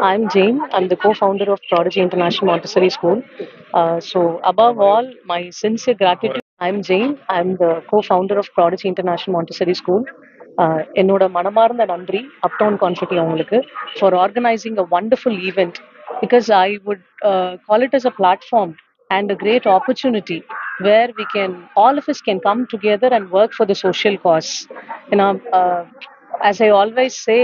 I'm Jane. I'm the co-founder of Prodigy International Montessori School. Uh, so above all, my sincere gratitude. I'm Jane. I'm the co-founder of Prodigy International Montessori School. Uh, என்னோட மனமார்ந்த நன்றி Uptown Confetti அவங்களுக்கு for organising a wonderful event because I would call it as a platform and a great opportunity where we can all of us can come together and work for the social cause ஏன்னா as I always say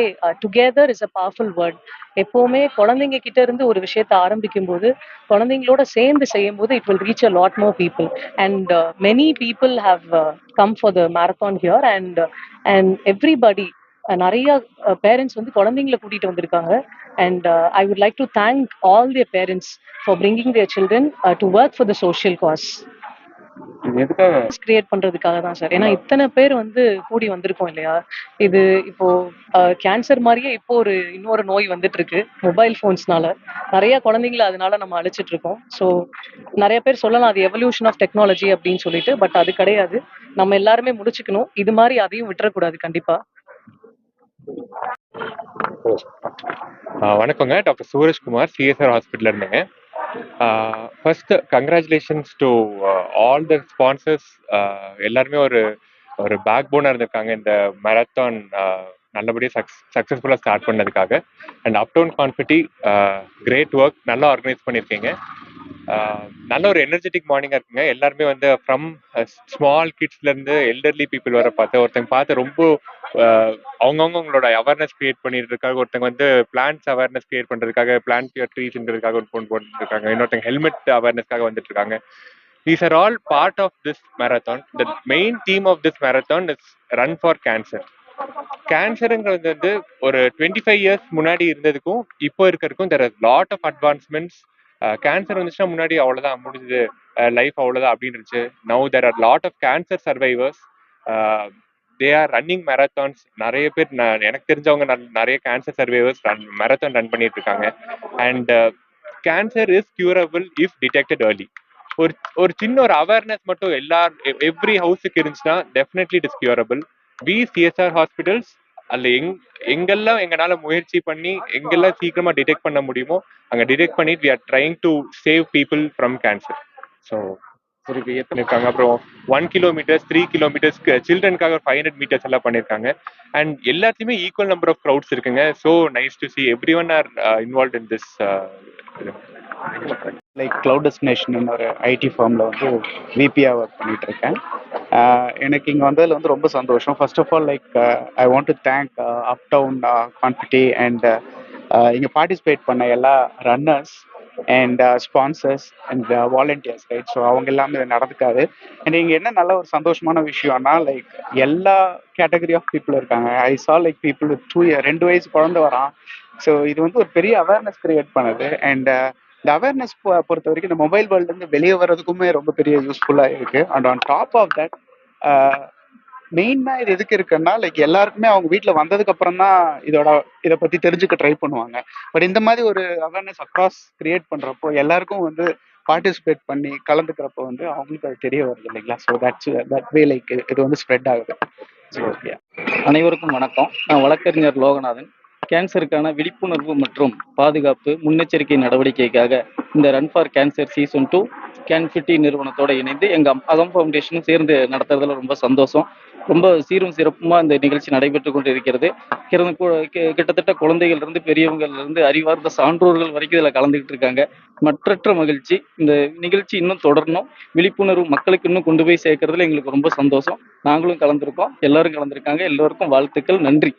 together is a powerful word எப்போவுமே குழந்தைங்க கிட்ட இருந்து ஒரு விஷயத்தை ஆரம்பிக்கும் போது குழந்தைங்களோட சேர்ந்து செய்யும் போது it will reach a lot more people and many people have come for the marathon here and and everybody நிறைய பேரண்ட்ஸ் வந்து குழந்தைங்களை கூட்டிட்டு வந்திருக்காங்க. And I would like to thank all their parents for bringing their children to work for the social cause create பண்றதுக்காக தான் sir ஏன்னா இத்தனை பேர் வந்து கூடி வந்திருக்கோம் இல்லையா? இது இப்போ கேன்சர் மாதிரியே இப்போ ஒரு இன்னொரு நோய் வந்துட்டு இருக்கு மொபைல் ஃபோன்ஸ்னால நிறைய குழந்தைங்கள அதனால நம்ம அழிச்சிட்டு இருக்கோம். ஸோ நிறைய பேர் சொல்லலாம் அது எவல்யூஷன் ஆஃப் டெக்னாலஜி அப்படின்னு சொல்லிட்டு பட் அது கிடையாது. நம்ம எல்லாருமே முடிச்சுக்கணும். இது மாதிரி அதையும் விட்டுறக்கூடாது கண்டிப்பா. வணக்கங்க. டாக்டர் சூரஜ்குமார் சிஎஸ்ஆர் ஹாஸ்பிட்டல் இருந்தேங்க. First congratulations to all the sponsors எல்லாருமே ஒரு ஒரு பேக் போனாக இருந்திருக்காங்க இந்த மேரத்தான் நல்லபடியாக சக்ஸ் சக்ஸஸ்ஃபுல்லாக ஸ்டார்ட் பண்ணதுக்காக. And Uptown Confetti great work நல்லா ஆர்கனைஸ் பண்ணியிருக்கீங்க. Uh, நல்ல ஒரு எனர்ஜெட்டிக் மார்னிங்காக இருக்குங்க. எல்லாருமே வந்து ஃப்ரம் ஸ்மால் கிட்ஸ்லேருந்து எல்டர்லி பீப்புள் வர பார்த்து ஒருத்தங்க பார்த்து ரொம்ப அவங்கவுங்களோட அவங்களோட அவேர்னஸ் கிரியேட் பண்ணிருக்காங்க ஒருத்தங்க வந்து பிளான்ஸ் அவேர்னஸ் கிரியேட் பண்ணுறதுக்காக பிளான்ட் யூர் ட்ரீஸ்ன்றதுக்காக ஒரு ஃபோன் போட்டு இருக்காங்க இன்னொருத்தங்க ஹெல்மெட் அவேர்னஸ்க்காக வந்துட்டு இருக்காங்க these are all part of this marathon the main theme of this marathon is run for cancer கேன்சருங்கிறது வந்து ஒரு டுவெண்ட்டி ஃபைவ் இயர்ஸ் முன்னாடி இருந்ததுக்கும் இப்போ இருக்கிறதுக்கும் there lot of advancements cancer வந்துச்சுன்னா முன்னாடி அவ்வளோதான் முடிஞ்சது. லைஃப் அவ்வளோதான் அப்படின்னு இருந்துச்சு now there are lot of cancer survivors they are running marathons நிறைய பேர் எனக்கு தெரிஞ்சவங்க நிறைய cancer survivors run marathon run பண்ணிட்டு இருக்காங்க and cancer is curable if detected early ஒரு ஒரு சின்ன ஒரு அவேர்னஸ் மட்டும் எல்லார் எவ்ரி ஹவுஸுக்கு இருந்துச்சுன்னா definitely it is curable we CSR hospitals அதில் எங் எங்கெல்லாம் எங்களால முயற்சி பண்ணி எங்கெல்லாம் சீக்கிரமா டிடெக்ட் பண்ண முடியுமோ அங்க டிடெக்ட் பண்ணி we are trying to save people from cancer so சரி இப்போ இருக்காங்க. அப்புறம் ஒன் கிலோமீட்டர்ஸ் த்ரீ கிலோமீட்டர்ஸ்க்கு சில்ட்ரனுக்காக ஃபைவ் ஹண்ட்ரட் மீட்டர்ஸ் எல்லாம் பண்ணியிருக்காங்க அண்ட் எல்லாத்தையுமே ஈக்குவல் நம்பர் ஆஃப் க்ரௌட்ஸ் இருக்குங்க. So nice to see everyone are involve in this like cloud destination ஒரு ஐடி ஃபார்மில் வந்து விபியாக ஒர்க் பண்ணிட்டு இருக்கேன். Uh, எனக்கு இங்கே வந்ததில் வந்து ரொம்ப சந்தோஷம். First of all like I want to thank up down கான்ஃபிட்டி and இங்கே பார்ட்டிசிபேட் பண்ண எல்லா runners and sponsors and volunteers right so அவங்க எல்லாமே இது நடந்துக்காது. அண்ட் இங்கே என்ன நல்ல ஒரு சந்தோஷமான விஷயம்னா லைக் எல்லா கேட்டகரி ஆஃப் பீப்புள் இருக்காங்க. ஐ சா லைக் பீப்புள் டூ இயர் ரெண்டு வயசு குழந்தை வரான். ஸோ இது வந்து ஒரு பெரிய அவேர்னஸ் கிரியேட் பண்ணுது. அண்ட் இந்த அவேர்னஸ் பொறுத்த வரைக்கும் இந்த மொபைல் வேர்ல்டுலேருந்து வெளியே வர்றதுக்குமே ரொம்ப பெரிய யூஸ்ஃபுல்லாக இருக்கு. And on top of that மெயினா இது எதுக்கு இருக்குன்னா லைக் எல்லாருக்குமே அவங்க வீட்டில் வந்ததுக்கு அப்புறம் தான் இதோட இதை பத்தி தெரிஞ்சுக்க ட்ரை பண்ணுவாங்க. பட் இந்த மாதிரி ஒரு அவேர்னஸ் அக்ராஸ் கிரியேட் பண்றப்போ எல்லாருக்கும் வந்து பார்ட்டிசிபேட் பண்ணி கலந்துக்கிறப்போ வந்து அவங்களுக்கு அது தெரிய வருது இல்லைங்களா? So that's that way like இது வந்து ஸ்ப்ரெட் ஆகுது. ஸோ அனைவருக்கும் வணக்கம். நான் வழக்கறிஞர் லோகநாதன். கேன்சருக்கான விழிப்புணர்வு மற்றும் பாதுகாப்பு முன்னெச்சரிக்கை நடவடிக்கைக்காக இந்த run for cancer season two கேன்ஃபிட்டி நிறுவனத்தோட இணைந்து எங்க அகம் ஃபவுண்டேஷனும் சேர்ந்து நடத்துறதுல ரொம்ப சந்தோஷம். ரொம்ப சீரும் சிறப்புமாக இந்த நிகழ்ச்சி நடைபெற்று கொண்டு இருக்கிறது கிட்டத்தட்ட குழந்தைகள் இருந்து பெரியவங்கள்ல இருந்து அறிவார்ந்த சான்றோர்கள் வரைக்கும் இதில் கலந்துகிட்டு இருக்காங்க. மற்றற்ற மகிழ்ச்சி இந்த நிகழ்ச்சி இன்னும் தொடரணும். விழிப்புணர்வு மக்களுக்கு இன்னும் கொண்டு போய் சேர்க்கறதுல எங்களுக்கு ரொம்ப சந்தோஷம். நாங்களும் கலந்துருக்கோம். எல்லாரும் கலந்துருக்காங்க. எல்லோருக்கும் வாழ்த்துக்கள். நன்றி.